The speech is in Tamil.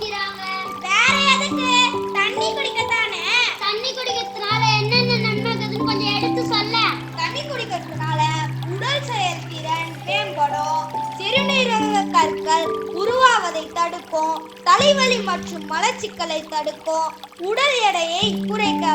அடிக்கிறாங்க வேற எதுக்கு? தண்ணி குடிக்கத்தானே? தண்ணி குடிக்கிறதுனால என்னென்ன நன்மை இருக்குதுன்னு கொஞ்சம் எடுத்து சொல்ல. தண்ணி குடிக்கிறதுனால உடல் செயல்திறன் மேம்படும். சிறுநீரக கற்கள் உருவாவதை தடுக்கும். தலைவலி மற்றும் மலச்சிக்கலை தடுக்கும். உடல் எடையை குறைக்க